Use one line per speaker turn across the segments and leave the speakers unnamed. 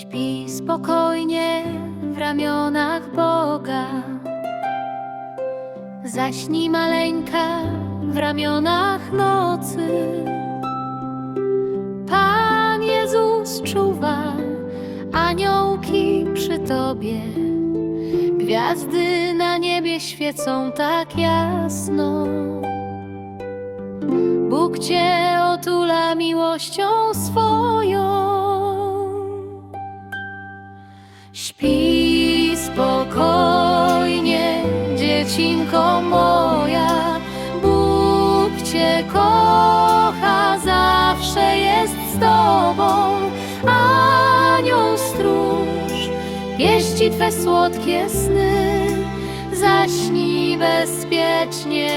Śpi spokojnie w ramionach Boga. Zaśnij maleńka w ramionach nocy. Pan Jezus czuwa, aniołki przy tobie. Gwiazdy na niebie świecą tak jasno. Bóg cię otula miłością swoją. Kocha, zawsze jest z tobą. Anioł stróż, pieści twe słodkie sny. Zaśnij bezpiecznie,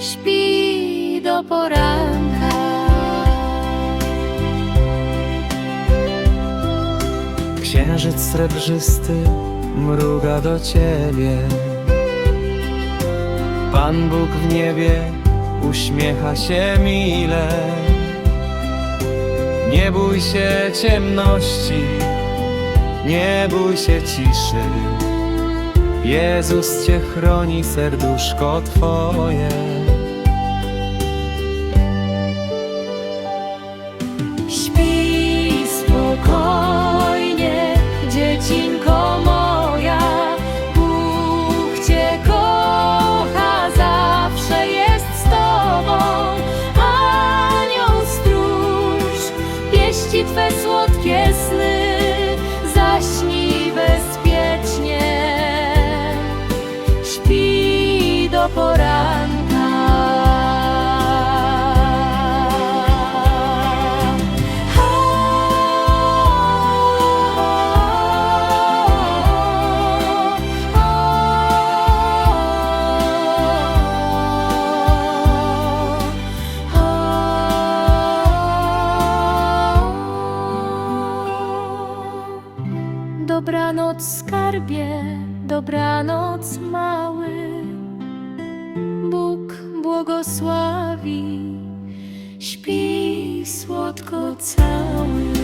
śpi do poranka.
Księżyc srebrzysty mruga do ciebie. Pan Bóg w niebie uśmiecha się mile. Nie bój się ciemności, nie bój się ciszy. Jezus cię chroni, serduszko twoje.
Słodkie sny. Dobranoc skarbie, dobranoc mały. Bóg błogosławi, śpi słodko cały.